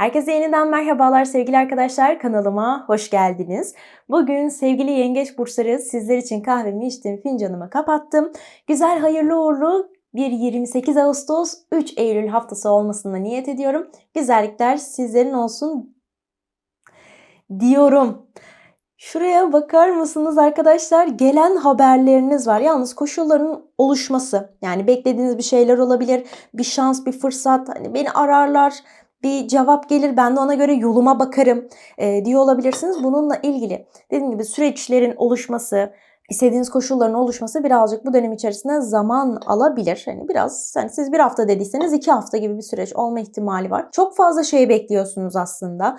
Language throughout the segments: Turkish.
Herkese yeniden merhabalar sevgili arkadaşlar. Kanalıma hoş geldiniz. Bugün sevgili yengeç burçları sizler için kahvemi içtim, fincanımı kapattım. Güzel, hayırlı uğurlu bir 28 Ağustos 3 Eylül haftası olmasına niyet ediyorum. Güzellikler sizlerin olsun diyorum. Şuraya bakar mısınız arkadaşlar? Gelen haberleriniz var. Yalnız koşulların oluşması. Yani beklediğiniz bir şeyler olabilir. Bir şans, bir fırsat. Hani beni ararlar bir cevap gelir ben de ona göre yoluma bakarım e, diyor olabilirsiniz. Bununla ilgili dediğim gibi süreçlerin oluşması, istediğiniz koşulların oluşması birazcık bu dönem içerisinde zaman alabilir. Hani biraz hani siz bir hafta dediyseniz iki hafta gibi bir süreç olma ihtimali var. Çok fazla şey bekliyorsunuz aslında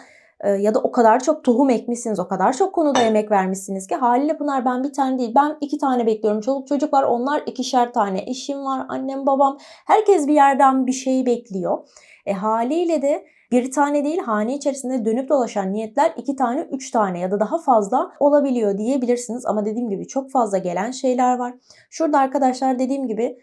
ya da o kadar çok tohum ekmişsiniz, o kadar çok konuda emek vermişsiniz ki haliyle bunlar ben bir tane değil, ben iki tane bekliyorum. Çoluk çocuk var, onlar ikişer tane. Eşim var, annem, babam. Herkes bir yerden bir şey bekliyor. E haliyle de bir tane değil hane içerisinde dönüp dolaşan niyetler iki tane, üç tane ya da daha fazla olabiliyor diyebilirsiniz. Ama dediğim gibi çok fazla gelen şeyler var. Şurada arkadaşlar dediğim gibi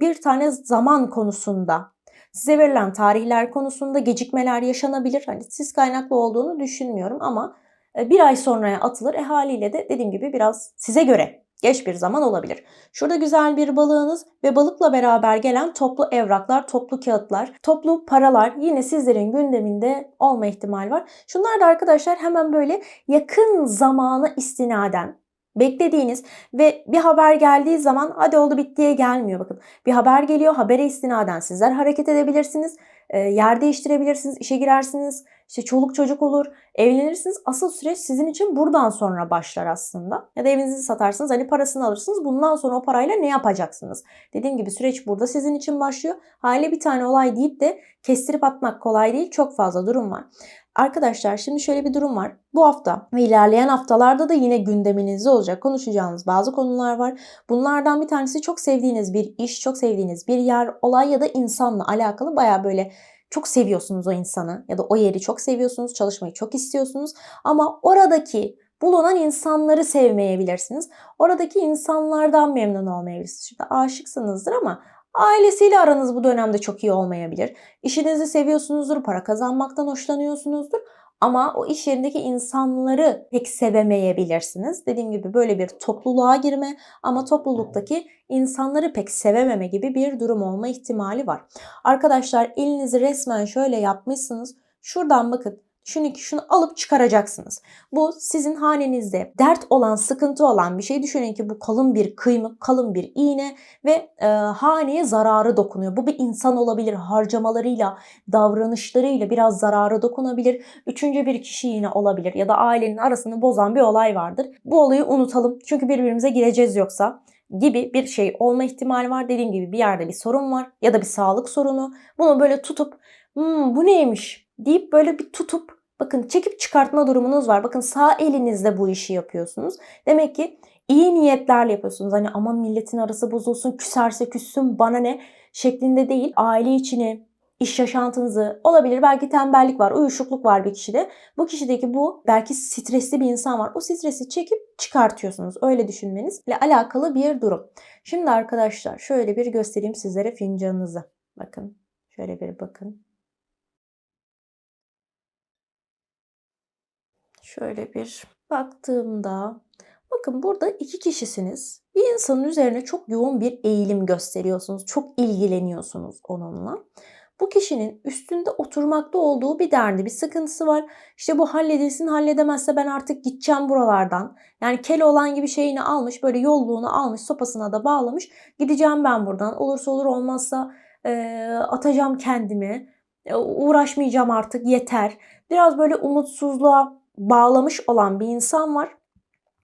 bir tane zaman konusunda size verilen tarihler konusunda gecikmeler yaşanabilir. Hani siz kaynaklı olduğunu düşünmüyorum ama bir ay sonraya atılır. E haliyle de dediğim gibi biraz size göre geç bir zaman olabilir. Şurada güzel bir balığınız ve balıkla beraber gelen toplu evraklar, toplu kağıtlar, toplu paralar yine sizlerin gündeminde olma ihtimali var. Şunlar da arkadaşlar hemen böyle yakın zamana istinaden beklediğiniz ve bir haber geldiği zaman hadi oldu bittiye gelmiyor bakın. Bir haber geliyor habere istinaden sizler hareket edebilirsiniz. Yer değiştirebilirsiniz, işe girersiniz, işte çoluk çocuk olur, evlenirsiniz. Asıl süreç sizin için buradan sonra başlar aslında. Ya da evinizi satarsınız, hani parasını alırsınız. Bundan sonra o parayla ne yapacaksınız? Dediğim gibi süreç burada sizin için başlıyor. Hale bir tane olay deyip de kestirip atmak kolay değil. Çok fazla durum var. Arkadaşlar şimdi şöyle bir durum var. Bu hafta ve ilerleyen haftalarda da yine gündeminizde olacak konuşacağınız bazı konular var. Bunlardan bir tanesi çok sevdiğiniz bir iş, çok sevdiğiniz bir yer, olay ya da insanla alakalı baya böyle çok seviyorsunuz o insanı ya da o yeri çok seviyorsunuz, çalışmayı çok istiyorsunuz ama oradaki bulunan insanları sevmeyebilirsiniz. Oradaki insanlardan memnun olmayabilirsiniz. Şimdi aşıksınızdır ama Ailesiyle aranız bu dönemde çok iyi olmayabilir. İşinizi seviyorsunuzdur, para kazanmaktan hoşlanıyorsunuzdur. Ama o iş yerindeki insanları pek sevemeyebilirsiniz. Dediğim gibi böyle bir topluluğa girme ama topluluktaki insanları pek sevememe gibi bir durum olma ihtimali var. Arkadaşlar elinizi resmen şöyle yapmışsınız. Şuradan bakın Düşünün ki şunu alıp çıkaracaksınız. Bu sizin hanenizde dert olan, sıkıntı olan bir şey. Düşünün ki bu kalın bir kıymık, kalın bir iğne ve e, haneye zararı dokunuyor. Bu bir insan olabilir. Harcamalarıyla, davranışlarıyla biraz zararı dokunabilir. Üçüncü bir kişi yine olabilir ya da ailenin arasını bozan bir olay vardır. Bu olayı unutalım. Çünkü birbirimize gireceğiz yoksa gibi bir şey olma ihtimali var. Dediğim gibi bir yerde bir sorun var ya da bir sağlık sorunu. Bunu böyle tutup hmm, bu neymiş deyip böyle bir tutup bakın çekip çıkartma durumunuz var. Bakın sağ elinizde bu işi yapıyorsunuz. Demek ki iyi niyetlerle yapıyorsunuz. Hani aman milletin arası bozulsun, küserse küssün bana ne şeklinde değil. Aile içini, iş yaşantınızı olabilir. Belki tembellik var, uyuşukluk var bir kişide. Bu kişideki bu belki stresli bir insan var. O stresi çekip çıkartıyorsunuz. Öyle düşünmenizle alakalı bir durum. Şimdi arkadaşlar şöyle bir göstereyim sizlere fincanınızı. Bakın şöyle bir bakın. Şöyle bir baktığımda bakın burada iki kişisiniz. Bir insanın üzerine çok yoğun bir eğilim gösteriyorsunuz. Çok ilgileniyorsunuz onunla. Bu kişinin üstünde oturmakta olduğu bir derdi, bir sıkıntısı var. İşte bu halledilsin, halledemezse ben artık gideceğim buralardan. Yani kel olan gibi şeyini almış, böyle yolluğunu almış, sopasına da bağlamış. Gideceğim ben buradan. Olursa olur, olmazsa e, atacağım kendimi. E, uğraşmayacağım artık, yeter. Biraz böyle umutsuzluğa bağlamış olan bir insan var.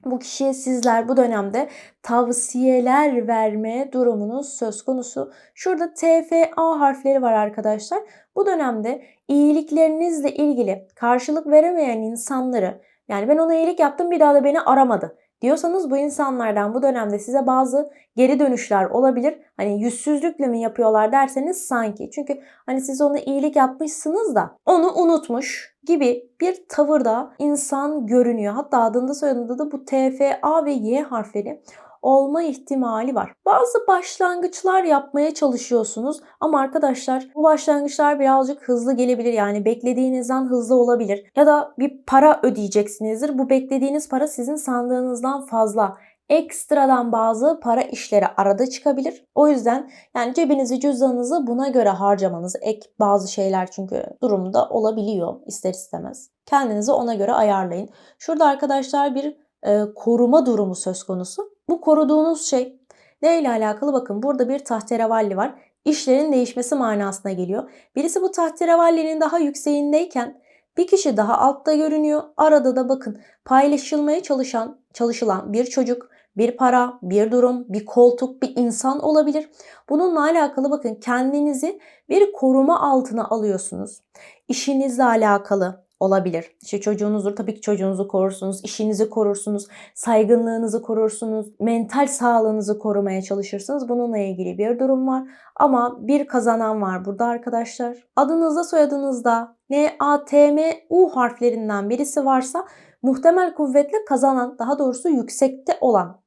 Bu kişiye sizler bu dönemde tavsiyeler verme durumunuz söz konusu. Şurada TFA harfleri var arkadaşlar. Bu dönemde iyiliklerinizle ilgili karşılık veremeyen insanları yani ben ona iyilik yaptım bir daha da beni aramadı diyorsanız bu insanlardan bu dönemde size bazı geri dönüşler olabilir. Hani yüzsüzlükle mi yapıyorlar derseniz sanki. Çünkü hani siz ona iyilik yapmışsınız da onu unutmuş gibi bir tavırda insan görünüyor. Hatta adında soyadında da bu T, F, A ve Y harfleri olma ihtimali var. Bazı başlangıçlar yapmaya çalışıyorsunuz ama arkadaşlar bu başlangıçlar birazcık hızlı gelebilir. Yani beklediğinizden hızlı olabilir. Ya da bir para ödeyeceksinizdir. Bu beklediğiniz para sizin sandığınızdan fazla ekstradan bazı para işleri arada çıkabilir. O yüzden yani cebinizi cüzdanınızı buna göre harcamanız ek bazı şeyler çünkü durumda olabiliyor ister istemez. Kendinizi ona göre ayarlayın. Şurada arkadaşlar bir e, koruma durumu söz konusu. Bu koruduğunuz şey ne ile alakalı bakın burada bir tahterevalli var. İşlerin değişmesi manasına geliyor. Birisi bu tahterevallinin daha yükseğindeyken bir kişi daha altta görünüyor. Arada da bakın paylaşılmaya çalışan, çalışılan bir çocuk, bir para, bir durum, bir koltuk, bir insan olabilir. Bununla alakalı bakın kendinizi bir koruma altına alıyorsunuz. İşinizle alakalı olabilir. İşte çocuğunuzdur tabii ki çocuğunuzu korursunuz, işinizi korursunuz, saygınlığınızı korursunuz, mental sağlığınızı korumaya çalışırsınız. Bununla ilgili bir durum var. Ama bir kazanan var burada arkadaşlar. Adınızda soyadınızda N, A, T, M, U harflerinden birisi varsa muhtemel kuvvetle kazanan, daha doğrusu yüksekte olan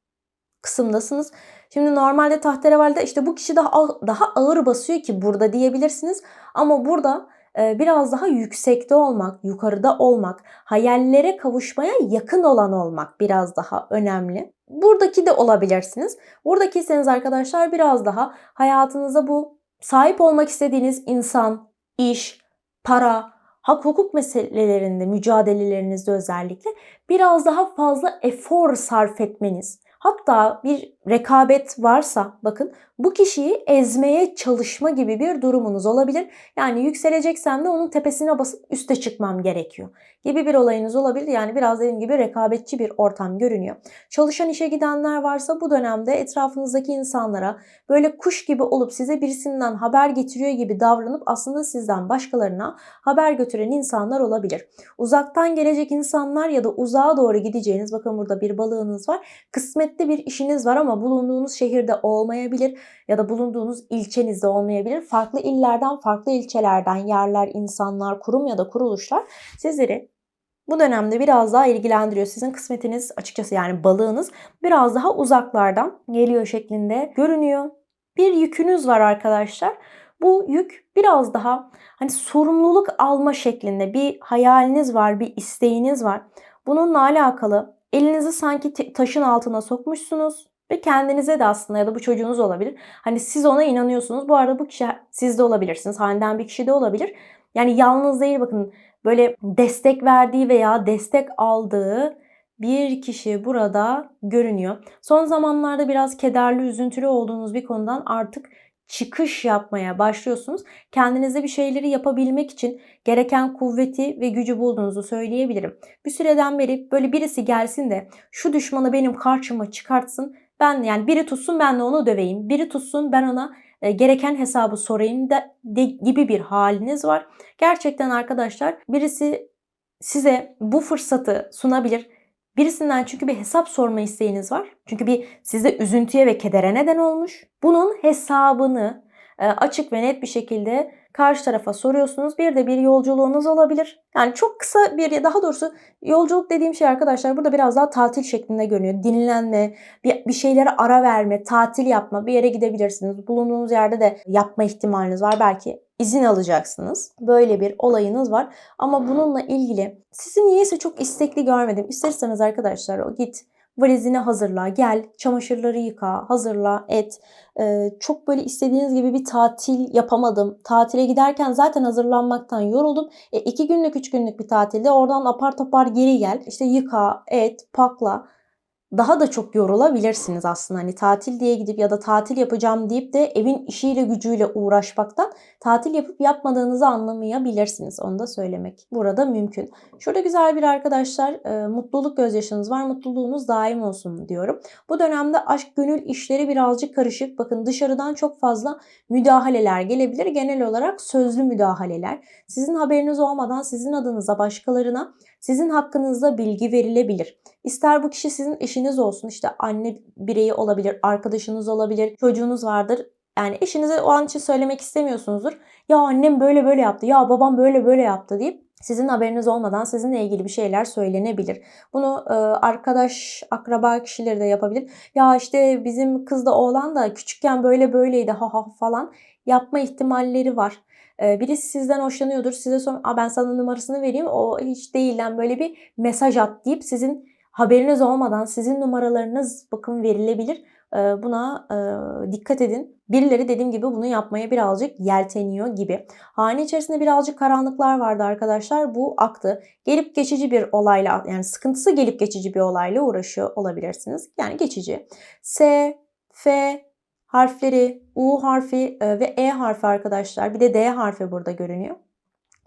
kısımdasınız. Şimdi normalde tahterevalde işte bu kişi daha daha ağır basıyor ki burada diyebilirsiniz. Ama burada biraz daha yüksekte olmak, yukarıda olmak, hayallere kavuşmaya yakın olan olmak biraz daha önemli. Buradaki de olabilirsiniz. Buradakiyseniz arkadaşlar biraz daha hayatınızda bu sahip olmak istediğiniz insan, iş, para, hak hukuk meselelerinde mücadelelerinizde özellikle biraz daha fazla efor sarf etmeniz, Hatta bir rekabet varsa bakın bu kişiyi ezmeye çalışma gibi bir durumunuz olabilir. Yani yükseleceksem de onun tepesine basıp üste çıkmam gerekiyor gibi bir olayınız olabilir. Yani biraz dediğim gibi rekabetçi bir ortam görünüyor. Çalışan işe gidenler varsa bu dönemde etrafınızdaki insanlara böyle kuş gibi olup size birisinden haber getiriyor gibi davranıp aslında sizden başkalarına haber götüren insanlar olabilir. Uzaktan gelecek insanlar ya da uzağa doğru gideceğiniz bakın burada bir balığınız var. Kısmetli bir işiniz var ama bulunduğunuz şehirde olmayabilir ya da bulunduğunuz ilçenizde olmayabilir. Farklı illerden, farklı ilçelerden yerler, insanlar, kurum ya da kuruluşlar sizleri bu dönemde biraz daha ilgilendiriyor. Sizin kısmetiniz açıkçası yani balığınız biraz daha uzaklardan geliyor şeklinde görünüyor. Bir yükünüz var arkadaşlar. Bu yük biraz daha hani sorumluluk alma şeklinde bir hayaliniz var, bir isteğiniz var. Bununla alakalı elinizi sanki taşın altına sokmuşsunuz ve kendinize de aslında ya da bu çocuğunuz olabilir. Hani siz ona inanıyorsunuz. Bu arada bu kişi siz de olabilirsiniz. Halinden bir kişi de olabilir. Yani yalnız değil bakın böyle destek verdiği veya destek aldığı bir kişi burada görünüyor. Son zamanlarda biraz kederli, üzüntülü olduğunuz bir konudan artık çıkış yapmaya başlıyorsunuz. Kendinize bir şeyleri yapabilmek için gereken kuvveti ve gücü bulduğunuzu söyleyebilirim. Bir süreden beri böyle birisi gelsin de şu düşmanı benim karşıma çıkartsın. Ben yani biri tutsun ben de onu döveyim. Biri tutsun ben ona e, gereken hesabı sorayım da de, gibi bir haliniz var. Gerçekten arkadaşlar birisi size bu fırsatı sunabilir. Birisinden çünkü bir hesap sorma isteğiniz var. Çünkü bir sizde üzüntüye ve kedere neden olmuş. Bunun hesabını e, açık ve net bir şekilde karşı tarafa soruyorsunuz. Bir de bir yolculuğunuz olabilir. Yani çok kısa bir daha doğrusu yolculuk dediğim şey arkadaşlar burada biraz daha tatil şeklinde görünüyor. Dinlenme, bir, bir şeylere ara verme, tatil yapma, bir yere gidebilirsiniz. Bulunduğunuz yerde de yapma ihtimaliniz var. Belki izin alacaksınız. Böyle bir olayınız var. Ama bununla ilgili sizi niyeyse çok istekli görmedim. İsterseniz arkadaşlar o git valizini hazırla, gel, çamaşırları yıka, hazırla, et. Ee, çok böyle istediğiniz gibi bir tatil yapamadım. Tatile giderken zaten hazırlanmaktan yoruldum. E, iki günlük, üç günlük bir tatilde oradan apar topar geri gel. İşte yıka, et, pakla daha da çok yorulabilirsiniz aslında. Hani tatil diye gidip ya da tatil yapacağım deyip de evin işiyle gücüyle uğraşmaktan tatil yapıp yapmadığınızı anlamayabilirsiniz. Onu da söylemek burada mümkün. Şurada güzel bir arkadaşlar e, mutluluk gözyaşınız var. Mutluluğunuz daim olsun diyorum. Bu dönemde aşk gönül işleri birazcık karışık. Bakın dışarıdan çok fazla müdahaleler gelebilir. Genel olarak sözlü müdahaleler. Sizin haberiniz olmadan sizin adınıza başkalarına sizin hakkınızda bilgi verilebilir. İster bu kişi sizin eşiniz olsun, işte anne bireyi olabilir, arkadaşınız olabilir, çocuğunuz vardır. Yani eşinize o an için söylemek istemiyorsunuzdur. Ya annem böyle böyle yaptı, ya babam böyle böyle yaptı deyip sizin haberiniz olmadan sizinle ilgili bir şeyler söylenebilir. Bunu e, arkadaş, akraba kişileri de yapabilir. Ya işte bizim kız da oğlan da küçükken böyle böyleydi ha ha falan yapma ihtimalleri var. Birisi sizden hoşlanıyordur. Size sonra ben sana numarasını vereyim. O hiç değil lan böyle bir mesaj at deyip sizin haberiniz olmadan sizin numaralarınız bakın verilebilir. Buna dikkat edin. Birileri dediğim gibi bunu yapmaya birazcık yelteniyor gibi. Hane içerisinde birazcık karanlıklar vardı arkadaşlar. Bu aktı. Gelip geçici bir olayla yani sıkıntısı gelip geçici bir olayla uğraşıyor olabilirsiniz. Yani geçici. S, F harfleri, U harfi e, ve E harfi arkadaşlar. Bir de D harfi burada görünüyor.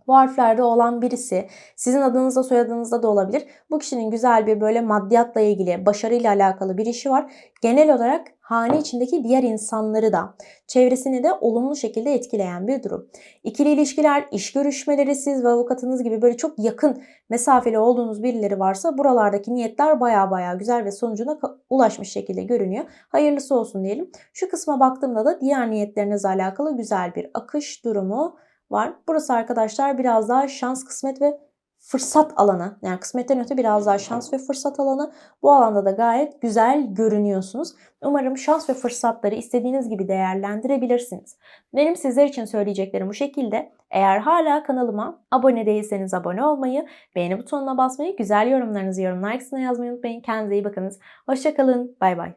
Bu harflerde olan birisi sizin adınızda soyadınızda da olabilir. Bu kişinin güzel bir böyle maddiyatla ilgili, başarıyla alakalı bir işi var. Genel olarak hane içindeki diğer insanları da, çevresini de olumlu şekilde etkileyen bir durum. İkili ilişkiler, iş görüşmeleri siz ve avukatınız gibi böyle çok yakın mesafeli olduğunuz birileri varsa buralardaki niyetler baya baya güzel ve sonucuna ulaşmış şekilde görünüyor. Hayırlısı olsun diyelim. Şu kısma baktığımda da diğer niyetlerinizle alakalı güzel bir akış durumu var. Burası arkadaşlar biraz daha şans, kısmet ve fırsat alanı. Yani kısmetten öte biraz daha şans ve fırsat alanı. Bu alanda da gayet güzel görünüyorsunuz. Umarım şans ve fırsatları istediğiniz gibi değerlendirebilirsiniz. Benim sizler için söyleyeceklerim bu şekilde. Eğer hala kanalıma abone değilseniz abone olmayı, beğeni butonuna basmayı, güzel yorumlarınızı yorumlar kısmına yazmayı unutmayın. Kendinize iyi bakınız. Hoşçakalın. Bay bay.